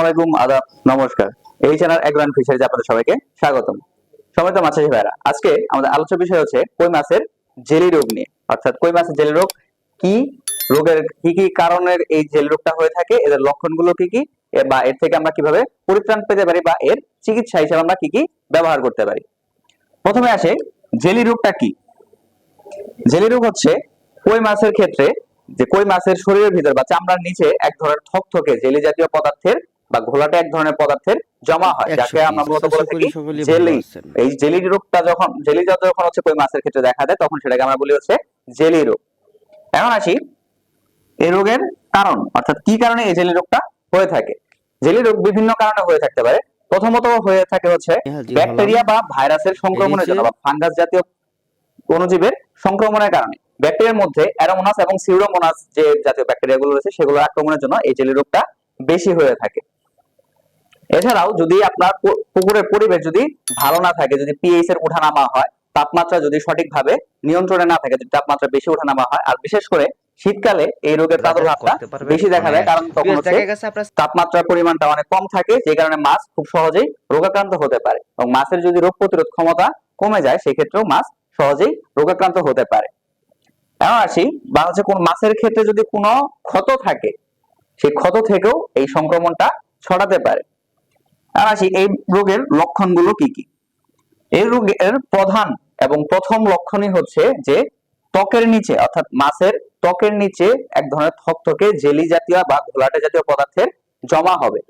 আসসালামাইকুম আদাব নমস্কার। এই চ্যানেল এগ্রান ফিশারিজ আপনাদের সবাইকে স্বাগতম। সময়ত মাছ চাষি ভাইরা আজকে আমাদের আলোচ্য বিষয় হচ্ছে কই মাছের জেলি রোগ নিয়ে। অর্থাৎ কই মাছের জেলি রোগ, কি রোগের, কি কি কারণের এই জেলি রোগটা হয়ে থাকে, এদের লক্ষণগুলো কি কি বা এর থেকে আমরা কীভাবে পরিত্রাণ পেতে পারি বা এর চিকিৎসা হিসেবে আমরা কি কি ব্যবহার করতে পারি। প্রথমে আসে জেলি রোগটা কি? জেলি রোগ হচ্ছে কই মাছের ক্ষেত্রে যে কই মাছের শরীরের ভিতর বা চামড়ার নিচে এক ধরনের থকথকে জেলি জাতীয় পদার্থের বা ঘোলাটে এক ধরনের পদার্থের জমা হয় যাকে আমরা মূলত বলে থাকি জেলি। এই জেলি রোগটা যখন জেলি জাতীয় যখন হচ্ছে কই মাছের ক্ষেত্রে দেখা দেয় তখন সেটাকে আমরা বলি হচ্ছে জেলি রোগ। এখন আসি এই রোগের কারণ অর্থাৎ কি কারণে এই জেলি রোগটা হয়ে থাকে? জেলি রোগ বিভিন্ন কারণে হয়ে থাকতে পারে। প্রথমত হয়ে থাকে হচ্ছে হ্যাঁ, ব্যাকটেরিয়া বা ভাইরাসের সংক্রমণের জন্য বা ফাঙ্গাস জাতীয় অণুজীবের সংক্রমণের কারণে। ব্যাকটেরিয়ার মধ্যে অ্যারোমোনাস এবং সিউডোমোনাস যে জাতীয় ব্যাকটেরিয়াগুলো রয়েছে সেগুলোর আক্রমণের জন্য এই জেলি রোগটা বেশি হয়ে থাকে। এছাড়াও যদি আপনার পুকুরের পরিবেশ যদি ভালো না থাকে যদি পিএইচ এর ওঠানামা হয় তাপমাত্রা যদি সঠিকভাবে নিয়ন্ত্রণে না থাকে যদি তাপমাত্রা বেশি ওঠানামা হয় আর বিশেষ করে শীতকালে এই রোগের প্রাদুর্ভাবটা বেশি দেখা যায় কারণ তখন হচ্ছে তাপমাত্রার পরিমাণটা অনেক কম থাকে যে কারণে মাছ খুব সহজেই রোগাক্রান্ত হতে পারে। এবং মাছের যদি রোগ প্রতিরোধ ক্ষমতা কমে যায় সেক্ষেত্রেও মাছ সহজেই রোগাক্রান্ত হতে পারে। এখন আসি বা হচ্ছে কোন মাছের ক্ষেত্রে যদি কোনো ক্ষত থাকে সেই ক্ষত থেকেও এই সংক্রমণটা ছড়াতে পারে। এখন আসি এই রোগের লক্ষণগুলো কি কি? এই রোগের প্রধান এবং প্রথম লক্ষণই হচ্ছে যে ত্বকের নিচে অর্থাৎ মাছের ত্বকের নিচে এক ধরনের থকথকে জেলি জাতীয় বা ঘোলাটে জাতীয় পদার্থের জমা হবে।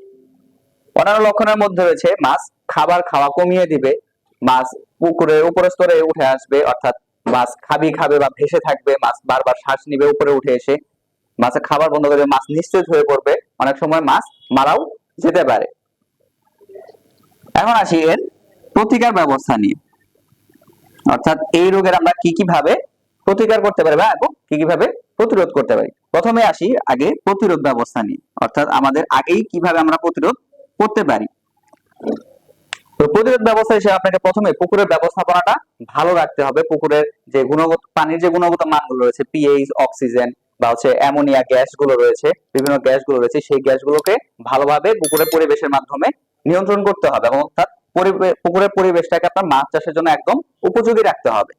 অন্যান্য লক্ষণের মধ্যে রয়েছে মাছ খাবার খাওয়া কমিয়ে দিবে মাছ পুকুরে উপরের স্তরে উঠে আসবে অর্থাৎ মাছ খাবি খাবে বা ভেসে থাকবে মাছ বারবার শ্বাস নিবে উপরে উঠে এসে। মাছের খাবার বন্ধ করে দেবে, মাছ নিশ্চিত হয়ে পড়বে অনেক সময় মাছ মারাও যেতে পারে। এখন আসি এর প্রতিকার ব্যবস্থা নিয়ে। অর্থাৎ এই রোগের আমরা কি কি ভাবে প্রতিকার করতে পারি বা কি কি ভাবে প্রতিরোধ করতে পারি? প্রথমে আসি আগে প্রতিরোধ ব্যবস্থা নিয়ে। অর্থাৎ আমাদের আগেই কীভাবে আমরা প্রতিরোধ করতে পারি। তো প্রতিরোধ ব্যবস্থা হিসেবে আপনাকে প্রথমে পুকুরের ব্যবস্থাপনাটা ভালো রাখতে হবে। পুকুরের যে গুণগত, পানির যে গুণগত মানগুলো রয়েছে পিএইচ অক্সিজেন বা হচ্ছে অ্যামোনিয়া গ্যাসগুলো রয়েছে, বিভিন্ন গ্যাসগুলো রয়েছে, সেই গ্যাসগুলোকে ভালোভাবে পুকুরের পরিবেশের মাধ্যমে নিয়ন্ত্রণ করতে হবে এবং অর্থাৎ পুকুরের পরিবেশটাকে আপনার মাছ চাষের জন্য একদম উপযোগী রাখতে হবে।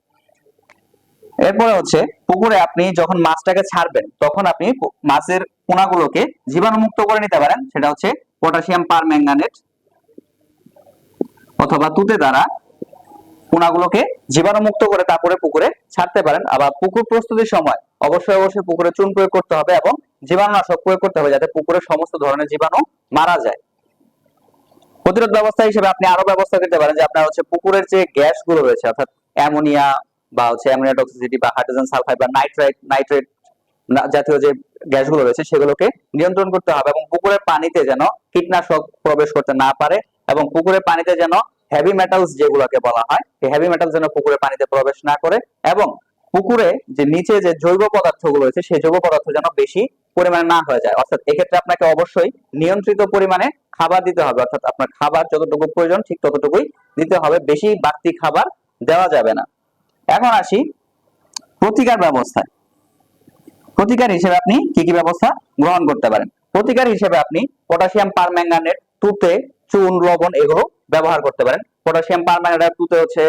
এরপরে হচ্ছে, পুকুরে আপনি যখন মাছটাকে ছাড়বেন, তখন আপনি মাছের পোনাগুলোকে জীবাণুমুক্ত করে নিতে পারেন। সেটা হচ্ছে পটাশিয়াম পারম্যাঙ্গানেট অথবা তুতে দ্বারা পোনাগুলোকে জীবাণুমুক্ত করে তারপরে পুকুরে ছাড়তে পারেন। আবার পুকুর প্রস্তুতির সময় অবশ্যই অবশ্যই পুকুরে চুন প্রয়োগ করতে হবে এবং জীবাণুনাশক প্রয়োগ করতে হবে যাতে পুকুরের সমস্ত ধরনের জীবাণু মারা যায়। প্রতিরোধ ব্যবস্থা হিসেবে আপনি আরও ব্যবস্থা করতে পারেন যে আপনার হচ্ছে পুকুরের যে গ্যাসগুলো রয়েছে, অর্থাৎ অ্যামোনিয়া বা হচ্ছে অ্যামোনিয়া টক্সিসিটি বা হাইড্রোজেন সালফাইড বা নাইট্রাইট নাইট্রেট জাতীয় যে গ্যাসগুলো রয়েছে সেগুলোকে নিয়ন্ত্রণ করতে হবে এবং পুকুরের পানিতে যেন কীটনাশক প্রবেশ করতে না পারে এবং পুকুরের পানিতে যেন হেভি মেটালস যেগুলোকে বলা হয়, এই হেভি মেটাল যেন পুকুরের পানিতে প্রবেশ না করে এবং পুকুরে যে নিচে যে জৈব পদার্থগুলো রয়েছে, সেই জৈব পদার্থ যেন বেশি পরিমাণে না হয়ে যায়। অর্থাৎ এক্ষেত্রে আপনাকে অবশ্যই নিয়ন্ত্রিত পরিমাণে খাবার দিতে হবে, অর্থাৎ আপনার খাবার যতটুকু প্রয়োজন ঠিক ততটুকুই দিতে হবে, বেশি বাড়তি খাবার দেওয়া যাবে না। এখন আসি প্রতিকার ব্যবস্থায়। প্রতিকার হিসেবে আপনি কি কি ব্যবস্থা গ্রহণ করতে পারেন? প্রতিকার হিসেবে আপনি পটাশিয়াম পারম্যাঙ্গানেট, তুতে, চুন, লবণ এগুলো ব্যবহার করতে পারেন। পটাশিয়াম পারম্যাঙ্গানেট তুতে হচ্ছে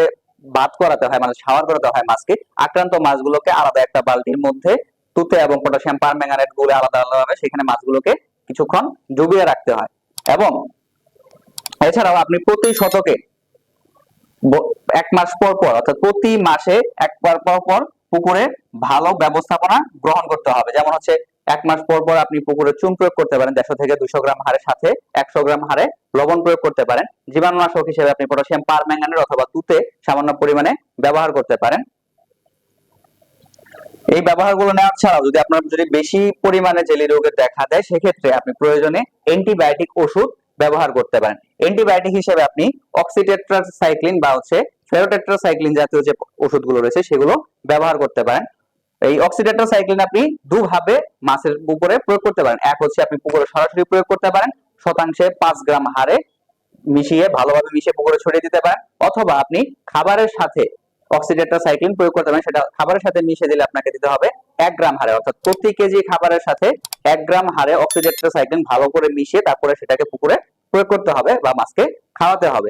বাদ করাতে হয় মানে শাওয়ার করাতে হয় মাছকে। আক্রান্ত মাছগুলোকে আলাদা একটা বালতির মধ্যে তুতে এবং পটাশিয়াম পারম্যাঙ্গানেট গুলে আলাদা আলাদাভাবে সেখানে মাছগুলোকে কিছুক্ষণ ডুবিয়ে রাখতে হয়। এবং এছাড়াও আপনি প্রতি শতকে এক মাস পর পর, অর্থাৎ প্রতি মাসে একবার পর পর পুকুরে ভালো ব্যবস্থাপনা গ্রহণ করতে হবে। যেমন হচ্ছে এক মাস পর পর আপনি পুকুরে চুন প্রয়োগ করতে পারেন, দেড়শো থেকে দুশো গ্রাম হারের সাথে একশো গ্রাম হারে লবণ প্রয়োগ করতে পারেন। জীবাণুনাশক হিসেবে আপনি পটাশিয়াম পারম্যাঙ্গানেট অথবা তুতে সামান্য পরিমাণে ব্যবহার করতে পারেন। এই ব্যবহারগুলো নেওয়া ছাড়াও যদি আপনার যদি বেশি পরিমাণে জেলি রোগের দেখা দেয়, সেক্ষেত্রে আপনি প্রয়োজনে অ্যান্টিবায়োটিক ওষুধ ব্যবহার করতে পারেন। অ্যান্টিবায়োটিক হিসেবে আপনি অক্সিটেট্রাসাইক্লিন বা হচ্ছে ফেরোটেট্রাসাইক্লিন জাতীয় যে ওষুধগুলো রয়েছে সেগুলো ব্যবহার করতে পারেন। এই অক্সিটেট্রাসাইক্লিন আপনি দুভাবে মাছের পুকুরে প্রয়োগ করতে পারেন। এক হচ্ছে আপনি পুকুরে সরাসরি প্রয়োগ করতে পারেন, শতাংশে পাঁচ গ্রাম হারে মিশিয়ে ভালোভাবে মিশিয়ে পুকুরে ছড়িয়ে দিতে পারেন, অথবা আপনি খাবারের সাথে অক্সিডেট্রাসাইক্লিন প্রয়োগ করতে পারেন, সেটা খাবারের সাথে মিশিয়ে দিলে আপনাকে দিতে হবে এক গ্রাম হারে অর্থাৎ প্রতি কেজি খাবারের সাথে এক গ্রাম হারে অক্সিজেট্রাসাইক্লিন ভালো করে মিশিয়ে তারপরে সেটাকে পুকুরে প্রয়োগ করতে হবে বা মাছকে খাওয়াতে হবে।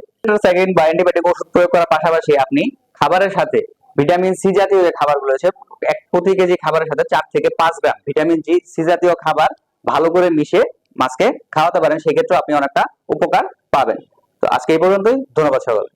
বা অ্যান্টিবায়োটিক ওষুধ প্রয়োগ করার পাশাপাশি আপনি খাবারের সাথে ভিটামিন সি জাতীয় যে খাবারগুলো আছে এক প্রতি কেজি খাবারের সাথে চার থেকে পাঁচ গ্রাম ভিটামিন জি সি জাতীয় খাবার ভালো করে মিশিয়ে মাছকে খাওয়াতে পারেন সেক্ষেত্রে আপনি অনেকটা উপকার পাবেন। তো আজকে এই পর্যন্তই, ধন্যবাদ সকলকে।